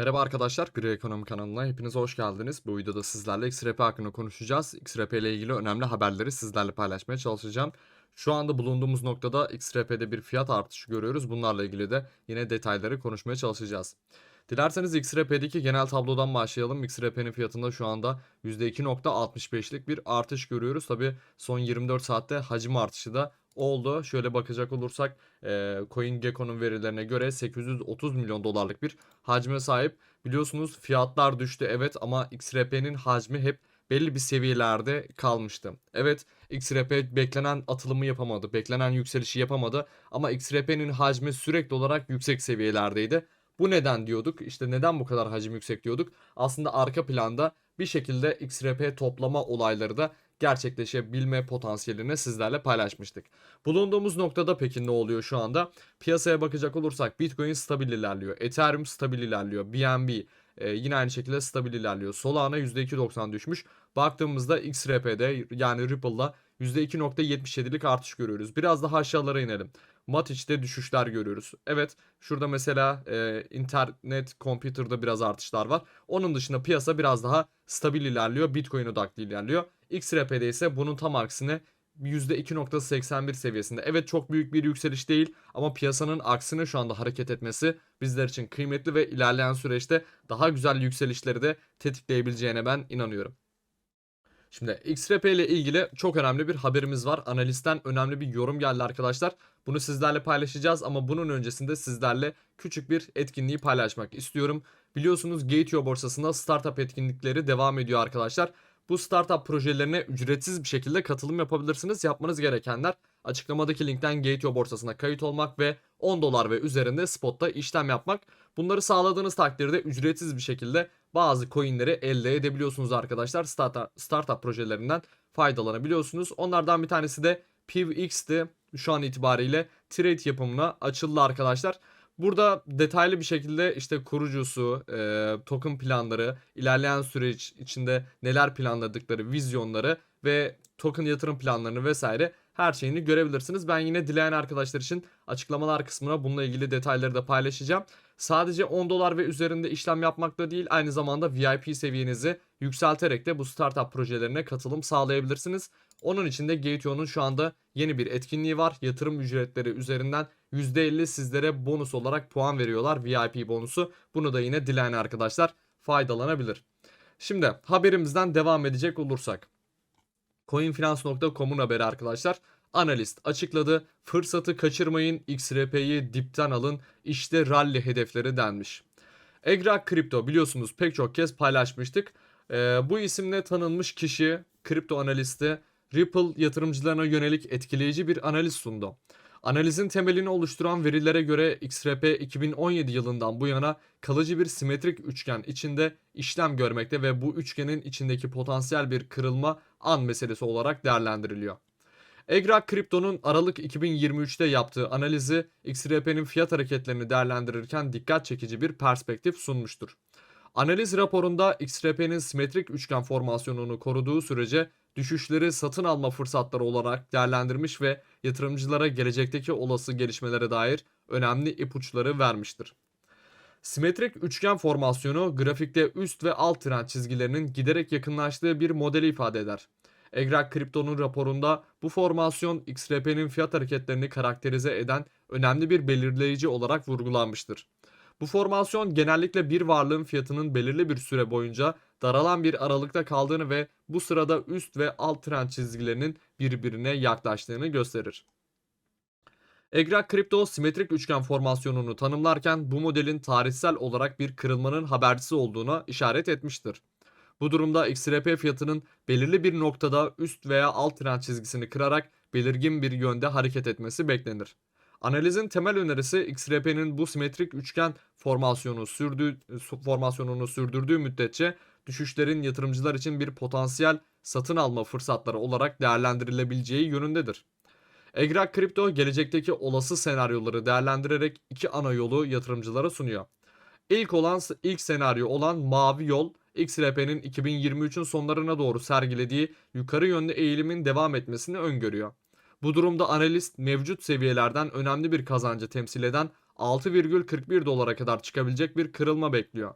Merhaba arkadaşlar, Gri Ekonomi kanalına hepiniz hoş geldiniz. Bu videoda sizlerle XRP hakkında konuşacağız. XRP ile ilgili önemli haberleri sizlerle paylaşmaya çalışacağım. Şu anda bulunduğumuz noktada XRP'de bir fiyat artışı görüyoruz. Bunlarla ilgili de yine detayları konuşmaya çalışacağız. Dilerseniz XRP'deki genel tablodan başlayalım. XRP'nin fiyatında şu anda %2.65'lik bir artış görüyoruz. Tabi son 24 saatte hacim artışı da oldu. Şöyle bakacak olursak e, CoinGecko'nun verilerine göre 830 milyon dolarlık bir hacme sahip. Biliyorsunuz fiyatlar düştü evet ama XRP'nin hacmi hep belli bir seviyelerde kalmıştı. Evet XRP beklenen atılımı yapamadı, beklenen yükselişi yapamadı ama XRP'nin hacmi sürekli olarak yüksek seviyelerdeydi. Bu neden diyorduk? İşte neden bu kadar hacim yüksek diyorduk? Aslında arka planda bir şekilde XRP toplama olayları da gerçekleşebilme potansiyelini sizlerle paylaşmıştık. Bulunduğumuz noktada peki ne oluyor şu anda? Piyasaya bakacak olursak Bitcoin stabil ilerliyor. Ethereum stabil ilerliyor. BNB e, yine aynı şekilde stabil ilerliyor. Solana %2.90 düşmüş. Baktığımızda XRP'de yani Ripple'da %2.77'lik artış görüyoruz. Biraz daha aşağılara inelim. Matic'te düşüşler görüyoruz. Evet şurada mesela e, internet, computer'da biraz artışlar var. Onun dışında piyasa biraz daha stabil ilerliyor. Bitcoin odaklı ilerliyor. XRP'de ise bunun tam aksine %2.81 seviyesinde. Evet çok büyük bir yükseliş değil ama piyasanın aksine şu anda hareket etmesi bizler için kıymetli ve ilerleyen süreçte daha güzel yükselişleri de tetikleyebileceğine ben inanıyorum. Şimdi XRP ile ilgili çok önemli bir haberimiz var. Analisten önemli bir yorum geldi arkadaşlar. Bunu sizlerle paylaşacağız ama bunun öncesinde sizlerle küçük bir etkinliği paylaşmak istiyorum. Biliyorsunuz Gate.io borsasında startup etkinlikleri devam ediyor arkadaşlar. Bu startup projelerine ücretsiz bir şekilde katılım yapabilirsiniz. Yapmanız gerekenler açıklamadaki linkten Gate.io borsasına kayıt olmak ve 10 dolar ve üzerinde spotta işlem yapmak. Bunları sağladığınız takdirde ücretsiz bir şekilde bazı coinleri elde edebiliyorsunuz arkadaşlar. Startup, startup projelerinden faydalanabiliyorsunuz. Onlardan bir tanesi de PivX'ti. Şu an itibariyle trade yapımına açıldı arkadaşlar. Burada detaylı bir şekilde işte kurucusu, e, token planları, ilerleyen süreç içinde neler planladıkları, vizyonları ve token yatırım planlarını vesaire her şeyini görebilirsiniz. Ben yine dileyen arkadaşlar için açıklamalar kısmına bununla ilgili detayları da paylaşacağım. Sadece 10 dolar ve üzerinde işlem yapmakla değil aynı zamanda VIP seviyenizi yükselterek de bu startup projelerine katılım sağlayabilirsiniz. Onun için de Gateo'nun şu anda yeni bir etkinliği var. Yatırım ücretleri üzerinden %50 sizlere bonus olarak puan veriyorlar. VIP bonusu. Bunu da yine dileyen arkadaşlar faydalanabilir. Şimdi haberimizden devam edecek olursak. Coinfinance.com'un haberi arkadaşlar. Analist açıkladı. Fırsatı kaçırmayın. XRP'yi dipten alın. İşte rally hedefleri denmiş. Egrak Kripto biliyorsunuz pek çok kez paylaşmıştık. Ee, bu isimle tanınmış kişi kripto analisti Ripple yatırımcılarına yönelik etkileyici bir analiz sundu. Analizin temelini oluşturan verilere göre XRP 2017 yılından bu yana kalıcı bir simetrik üçgen içinde işlem görmekte ve bu üçgenin içindeki potansiyel bir kırılma an meselesi olarak değerlendiriliyor. Egrak Kripto'nun Aralık 2023'te yaptığı analizi XRP'nin fiyat hareketlerini değerlendirirken dikkat çekici bir perspektif sunmuştur. Analiz raporunda XRP'nin simetrik üçgen formasyonunu koruduğu sürece düşüşleri satın alma fırsatları olarak değerlendirmiş ve yatırımcılara gelecekteki olası gelişmelere dair önemli ipuçları vermiştir. Simetrik üçgen formasyonu grafikte üst ve alt trend çizgilerinin giderek yakınlaştığı bir modeli ifade eder. Egrak Kripto'nun raporunda bu formasyon XRP'nin fiyat hareketlerini karakterize eden önemli bir belirleyici olarak vurgulanmıştır. Bu formasyon genellikle bir varlığın fiyatının belirli bir süre boyunca daralan bir aralıkta kaldığını ve bu sırada üst ve alt trend çizgilerinin birbirine yaklaştığını gösterir. Egrak Kripto simetrik üçgen formasyonunu tanımlarken bu modelin tarihsel olarak bir kırılmanın habercisi olduğuna işaret etmiştir. Bu durumda XRP fiyatının belirli bir noktada üst veya alt trend çizgisini kırarak belirgin bir yönde hareket etmesi beklenir. Analizin temel önerisi XRP'nin bu simetrik üçgen formasyonu sürdüğü, formasyonunu sürdürdüğü müddetçe düşüşlerin yatırımcılar için bir potansiyel satın alma fırsatları olarak değerlendirilebileceği yönündedir. Egrak Kripto gelecekteki olası senaryoları değerlendirerek iki ana yolu yatırımcılara sunuyor. İlk olan ilk senaryo olan mavi yol XRP'nin 2023'ün sonlarına doğru sergilediği yukarı yönlü eğilimin devam etmesini öngörüyor. Bu durumda analist mevcut seviyelerden önemli bir kazancı temsil eden 6,41 dolara kadar çıkabilecek bir kırılma bekliyor.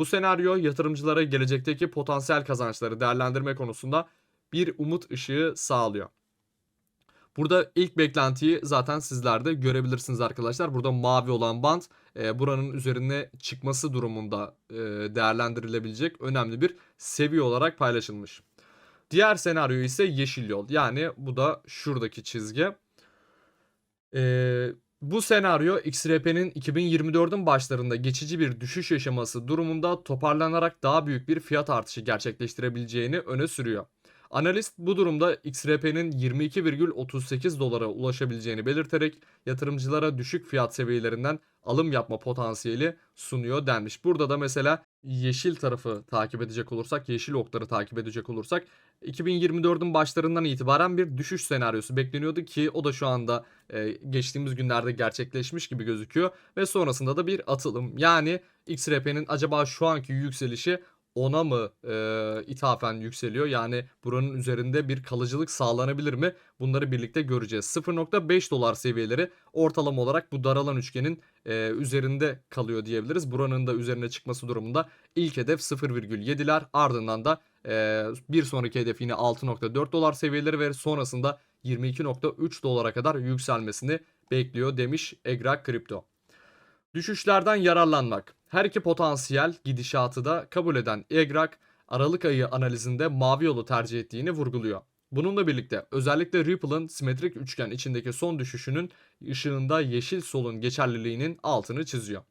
Bu senaryo yatırımcılara gelecekteki potansiyel kazançları değerlendirme konusunda bir umut ışığı sağlıyor. Burada ilk beklentiyi zaten sizler de görebilirsiniz arkadaşlar. Burada mavi olan band e, buranın üzerine çıkması durumunda e, değerlendirilebilecek önemli bir seviye olarak paylaşılmış. Diğer senaryo ise yeşil yol. Yani bu da şuradaki çizgi. Ee, bu senaryo XRP'nin 2024'ün başlarında geçici bir düşüş yaşaması durumunda toparlanarak daha büyük bir fiyat artışı gerçekleştirebileceğini öne sürüyor. Analist bu durumda XRP'nin 22,38 dolara ulaşabileceğini belirterek yatırımcılara düşük fiyat seviyelerinden alım yapma potansiyeli sunuyor denmiş. Burada da mesela yeşil tarafı takip edecek olursak, yeşil okları takip edecek olursak 2024'ün başlarından itibaren bir düşüş senaryosu bekleniyordu ki o da şu anda e, geçtiğimiz günlerde gerçekleşmiş gibi gözüküyor ve sonrasında da bir atılım. Yani XRP'nin acaba şu anki yükselişi ona mı e, ithafen yükseliyor? Yani buranın üzerinde bir kalıcılık sağlanabilir mi? Bunları birlikte göreceğiz. 0.5 dolar seviyeleri ortalama olarak bu daralan üçgenin e, üzerinde kalıyor diyebiliriz. Buranın da üzerine çıkması durumunda ilk hedef 0,7'ler ardından da e, bir sonraki hedef yine 6.4 dolar seviyeleri ve sonrasında 22.3 dolara kadar yükselmesini bekliyor demiş Egra Kripto. Düşüşlerden yararlanmak. Her iki potansiyel gidişatı da kabul eden EGRAK, Aralık ayı analizinde mavi yolu tercih ettiğini vurguluyor. Bununla birlikte özellikle Ripple'ın simetrik üçgen içindeki son düşüşünün ışığında yeşil solun geçerliliğinin altını çiziyor.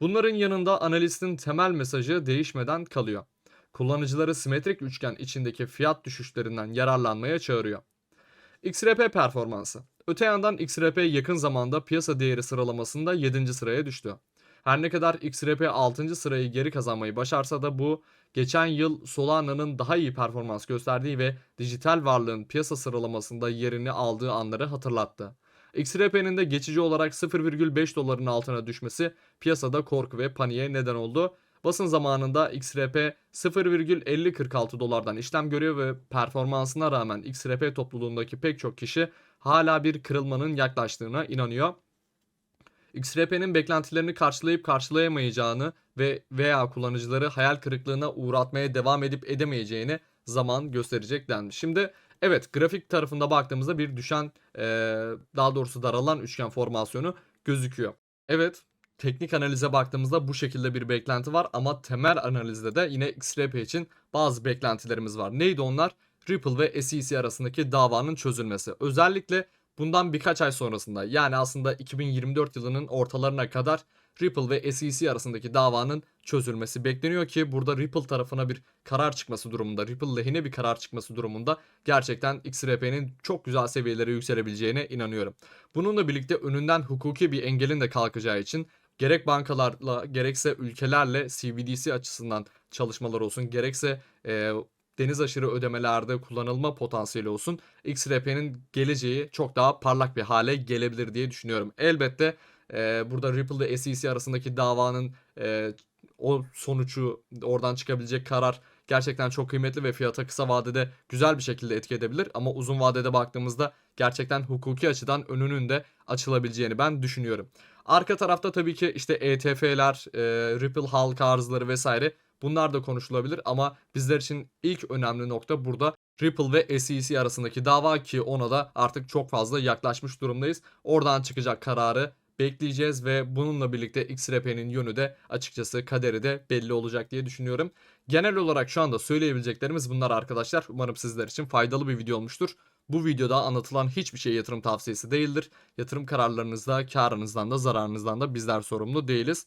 Bunların yanında analistin temel mesajı değişmeden kalıyor. Kullanıcıları simetrik üçgen içindeki fiyat düşüşlerinden yararlanmaya çağırıyor. XRP performansı. Öte yandan XRP yakın zamanda piyasa değeri sıralamasında 7. sıraya düştü. Her ne kadar XRP 6. sırayı geri kazanmayı başarsa da bu geçen yıl Solana'nın daha iyi performans gösterdiği ve dijital varlığın piyasa sıralamasında yerini aldığı anları hatırlattı. XRP'nin de geçici olarak 0,5 doların altına düşmesi piyasada korku ve paniğe neden oldu. Basın zamanında XRP 0,5046 dolardan işlem görüyor ve performansına rağmen XRP topluluğundaki pek çok kişi hala bir kırılmanın yaklaştığına inanıyor. XRP'nin beklentilerini karşılayıp karşılayamayacağını ve veya kullanıcıları hayal kırıklığına uğratmaya devam edip edemeyeceğini zaman gösterecek denmiş. Şimdi evet grafik tarafında baktığımızda bir düşen daha doğrusu daralan üçgen formasyonu gözüküyor. Evet teknik analize baktığımızda bu şekilde bir beklenti var ama temel analizde de yine XRP için bazı beklentilerimiz var. Neydi onlar? Ripple ve SEC arasındaki davanın çözülmesi. Özellikle bundan birkaç ay sonrasında yani aslında 2024 yılının ortalarına kadar Ripple ve SEC arasındaki davanın çözülmesi bekleniyor ki burada Ripple tarafına bir karar çıkması durumunda, Ripple lehine bir karar çıkması durumunda gerçekten XRP'nin çok güzel seviyelere yükselebileceğine inanıyorum. Bununla birlikte önünden hukuki bir engelin de kalkacağı için gerek bankalarla gerekse ülkelerle CBDC açısından çalışmalar olsun gerekse e, deniz aşırı ödemelerde kullanılma potansiyeli olsun XRP'nin geleceği çok daha parlak bir hale gelebilir diye düşünüyorum. Elbette e, burada Ripple ile SEC arasındaki davanın e, o sonucu oradan çıkabilecek karar gerçekten çok kıymetli ve fiyata kısa vadede güzel bir şekilde etki edebilir. Ama uzun vadede baktığımızda gerçekten hukuki açıdan önünün de açılabileceğini ben düşünüyorum. Arka tarafta tabii ki işte ETF'ler, e, Ripple halka arzları vesaire bunlar da konuşulabilir ama bizler için ilk önemli nokta burada Ripple ve SEC arasındaki dava ki ona da artık çok fazla yaklaşmış durumdayız. Oradan çıkacak kararı bekleyeceğiz ve bununla birlikte XRP'nin yönü de açıkçası kaderi de belli olacak diye düşünüyorum. Genel olarak şu anda söyleyebileceklerimiz bunlar arkadaşlar. Umarım sizler için faydalı bir video olmuştur. Bu videoda anlatılan hiçbir şey yatırım tavsiyesi değildir. Yatırım kararlarınızda, karınızdan da zararınızdan da bizler sorumlu değiliz.